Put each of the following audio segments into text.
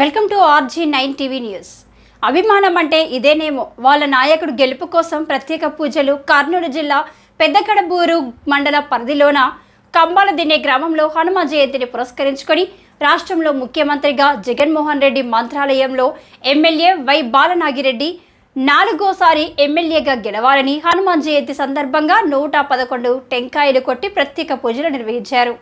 Welcome to RG nine TV news. అభిమానం అంటే ఇదేనేమో. వాళ్ళ నాయకుడు గెలుపు కోసం ప్రత్యేక పూజలు కర్నూలు జిల్లా పెద్దకడబూరు మండల పరిధిలోన కంబాల దినే గ్రామంలో హనుమ జయంతిని పురస్కరించుకొని రాష్ట్రంలో ముఖ్యమంత్రిగా జగన్మోహన్ రెడ్డి మంత్రాలయంలో ఎమ్మెల్యే వై బాలనాగిరెడ్డి నాలుగోసారి ఎమ్మెల్యేగా గెలవాలని హనుమాన్ జయంతి సందర్భంగా నూట పదకొండు టెంకాయలు కొట్టి ప్రత్యేక పూజలు నిర్వహించారు.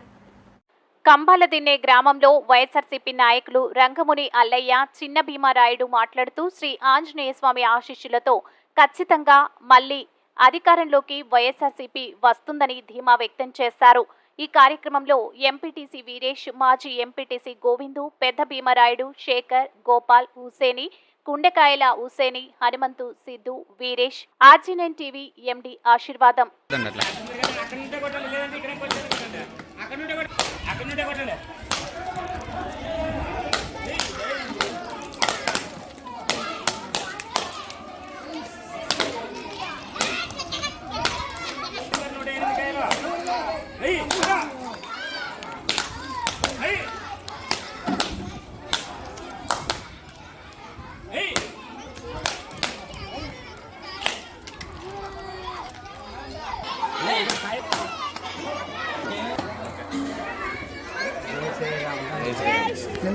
కంబాలదిన్నె గ్రామంలో వైఎస్ఆర్సీపీ నాయకులు రంగముని అల్లయ్య చిన్న భీమారాయుడు మాట్లాడుతూ శ్రీ ఆంజనేయ స్వామి ఆశీస్సులతో ఖచ్చితంగా మళ్ళీ అధికారంలోకి వైఎస్ఆర్సీపీ వస్తుందని ధీమా వ్యక్తం చేశారు. ఈ కార్యక్రమంలో ఎంపీటీసీ వీరేష్ మాజీ ఎంపీటీసీ గోవిందు పెద్ద Bhimarayudu Shekhar Gopal Huseni Kundekayala Huseni Hanumanthu Siddhu Veeresh RG nine TV MD Ashirvadam. 来。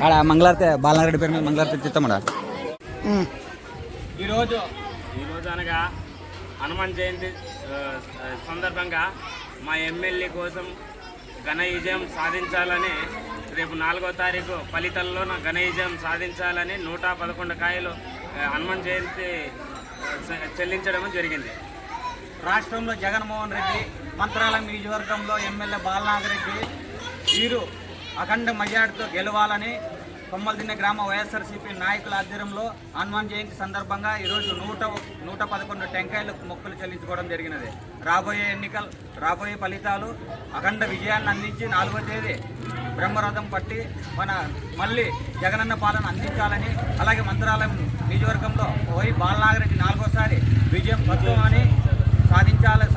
ఆడ మంగళారతి బాలనారెడ్డి పేరు మీద మంగళారతి చిత్తమ్మడా ఈరోజు ఈరోజు అనగా హనుమాన్ జయంతి సందర్భంగా మా ఎమ్మెల్యే కోసం ఘన విజయం సాధించాలని రేపు నాలుగో తారీఖు ఫలితాల్లో నా ఘన విజయం సాధించాలని నూట పదకొండు కాయలు హనుమాన్ జయంతి చెల్లించడం జరిగింది. రాష్ట్రంలో జగన్మోహన్ రెడ్డి మంత్రాలయం నియోజకవర్గంలో ఎమ్మెల్యే బాలనాగరెడ్డి వీరు అఖండ మెజార్టీతో గెలవాలని కొమ్మలదిన్న గ్రామ వైఎస్ఆర్సీపీ నాయకుల ఆధ్వర్యంలో హనుమాన్ జయంతి సందర్భంగా ఈరోజు నూట నూట పదకొండు టెంకాయలు మొక్కులు చెల్లించుకోవడం జరిగినది. రాబోయే ఎన్నికలు రాబోయే ఫలితాలు అఖండ విజయాన్ని అందించి నాలుగో తేదీ బ్రహ్మరథం పట్టి మన మళ్ళీ జగనన్న పాలన అందించాలని అలాగే మంత్రాలయం నియోజకవర్గంలో వై బాలనాగరెడ్డి నాలుగోసారి విజయం తత్వమని సాధించాలి సాధించాలని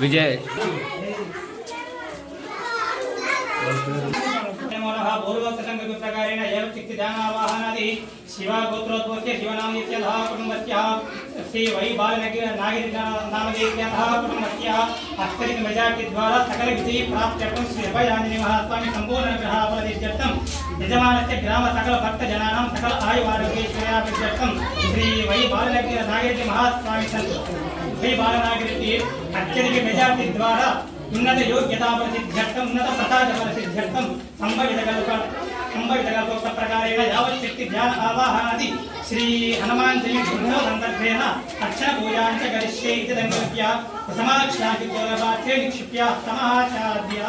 విజయ్. పూర్వోక్తసంగృతకారేణ ఏవ శక్తిదానావాహనాది శివగోత్రోద్భవస్య శివనామయస్య ధా కుటుంబస్య శ్రీ వై బాలనగి నాగిరి నామదేశ్య ధా కుటుంబస్య అత్యధిక మెజార్టీ ద్వారా సకల విజయ ప్రాప్త్యర్థం శ్రీ అభయాంజనేయ మహాస్వామి సంపూర్ణ గ్రహాపరదిత్యర్థం యజమానస్య గ్రామ సకల బాలనాగిరెడ్డి అత్యధిక మెజార్టీ ద్వారా ఉన్నత యోగ్యతా ప్రసిద్ధ్యర్థం ఉన్నత ప్రసాద ప్రసిద్ధ్యర్థం సంభవిత కల్ప ప్రకారేణ యావశక్తి ధ్యాన ఆవాహనాది శ్రీ హనుమాన్ జయంతి సందర్భేణ అర్చన పూజాంచ గరిష్యే ఇది దంగత్య సమాక్షాకి గౌరవాచే నిక్షిప్య సమాచార్య.